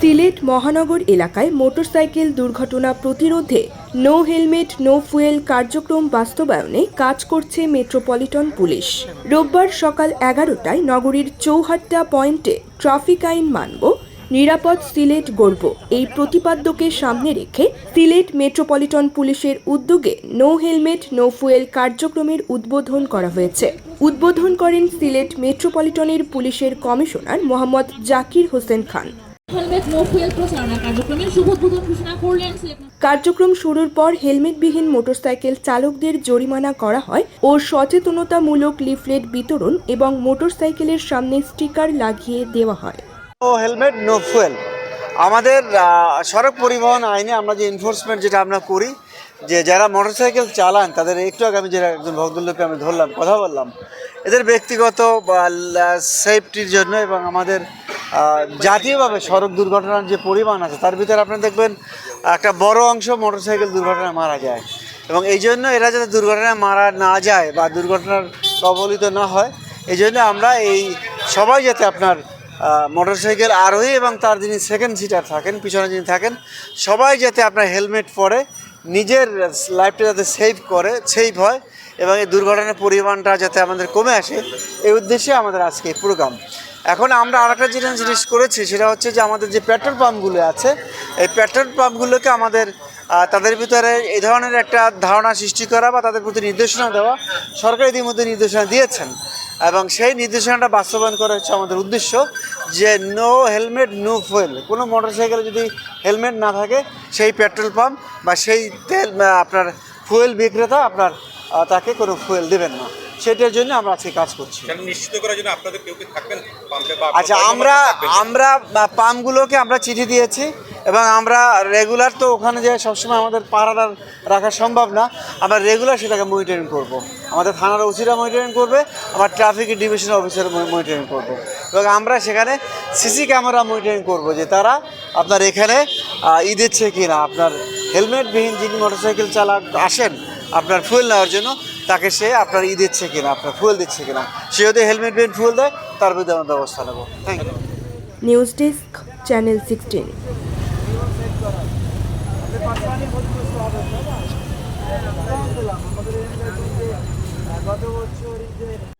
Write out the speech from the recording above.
সিলেট মহানগর এলাকায় মোটরসাইকেল দুর্ঘটনা প্রতিরোধে নো হেলমেট, নো ফুয়েল কার্যক্রম বাস্তবায়নে কাজ করছে মেট্রোপলিটন পুলিশ। রোববার সকাল এগারোটায় নগরীর চৌহাট্টা পয়েন্টে ট্রাফিক আইন মানব নিরাপদ সিলেট গড়ব। এই প্রতিপাদ্যকে সামনে রেখে সিলেট মেট্রোপলিটন পুলিশের উদ্যোগে নো হেলমেট নো ফুয়েল কার্যক্রমের উদ্বোধন করা হয়েছে। উদ্বোধন করেন সিলেট মেট্রোপলিটনের পুলিশের কমিশনার মোহাম্মদ জাকির হোসেন খান। কার্যক্রম শুরুর পর হেলমেটবিহীন মোটরসাইকেল চালকদের জরিমানা করা হয় ও সচেতনতামূলক লিফলেট বিতরণ এবং মোটরসাইকেলের সামনে স্টিকার লাগিয়ে দেওয়া হয়। নো হেলমেট নো ফুয়েল আমাদের সড়ক পরিবহন আইনে আমরা যে এনফোর্সমেন্ট যেটা আমরা করি, যে যারা মোটরসাইকেল চালান, তাদের একটু আগে আমি যেটা একজন ভদ্রলোককে আমি ধরলাম, কথা বললাম, এদের ব্যক্তিগত সেফটির জন্য এবং আমাদের জাতীয়ভাবে সড়ক দুর্ঘটনার যে পরিমাণ আছে, তার ভিতরে আপনি দেখবেন, একটা বড় অংশ মোটরসাইকেল দুর্ঘটনায় মারা যায়। এবং এই জন্য এরা যাতে দুর্ঘটনায় মারা না যায় বা দুর্ঘটনার কবলিত না হয়, এই জন্য আমরা এই সবাই যাতে আপনার মোটরসাইকেল আরোহী এবং তার যিনি সেকেন্ড সিটার থাকেন, পিছনে যিনি থাকেন, সবাই যাতে আপনার হেলমেট পরে নিজের লাইফটা যাতে সেভ করে সেভ হয় এবং এই দুর্ঘটনার পরিমাণটা যাতে আমাদের কমে আসে, এই উদ্দেশ্যে আমাদের আজকে এই প্রোগ্রাম এখন আমরা আরেকটা যেটা জিনিস করেছি, সেটা হচ্ছে যে আমাদের যে পেট্রোল পাম্পগুলো আছে, এই পেট্রোল পাম্পগুলোকে আমাদের তাদের ভিতরে এই ধরনের একটা ধারণা সৃষ্টি করা বা তাদের প্রতি নির্দেশনা দেওয়া সরকার ইতিমধ্যে নির্দেশনা দিয়েছেন। এবং সেই নির্দেশনাটা বাস্তবায়ন করা হচ্ছে আমাদের উদ্দেশ্য যে নো হেলমেট নো ফুয়েল কোনো মোটরসাইকেলে যদি হেলমেট না থাকে সেই পেট্রোল পাম্প বা সেই তেল আপনার ফুয়েল বিক্রেতা আপনার তাকে কোনো ফুয়েল দেবেন না। সেটার জন্য আমরা আজকে কাজ করছি। নিশ্চিত করার জন্য আপনাদের কেউ কি থাকবেন? আচ্ছা আমরা? আমরা পাম্পগুলোকে আমরা চিঠি দিয়েছি। এবং আমরা রেগুলার তো ওখানে যে সবসময় আমাদের পাড়াটা রাখা সম্ভব না, আমরা রেগুলার সেটাকে মনিটরিং করব। আমাদের থানার ওসিরা মনিটরিং করবে আমার ট্রাফিক ডিভিশন অফিসার মনিটরিং করব। এবং আমরা সেখানে সিসি ক্যামেরা মনিটরিং করব যে তারা আপনার এখানে ই দিচ্ছে কি না আপনার হেলমেটবিহীন যিনি মোটরসাইকেল চালক আসেন, আপনার ফুয়েল নেওয়ার জন্য, তাকে সে আপনার ই দিচ্ছে কিনা, আপনার ফুয়েল দিচ্ছে কিনা। সে যদি হেলমেট বিহীন ফুয়েল দেয়, তার বিরুদ্ধে আমরা ব্যবস্থা নেব। Thank you news desk channel sixteen গত বছর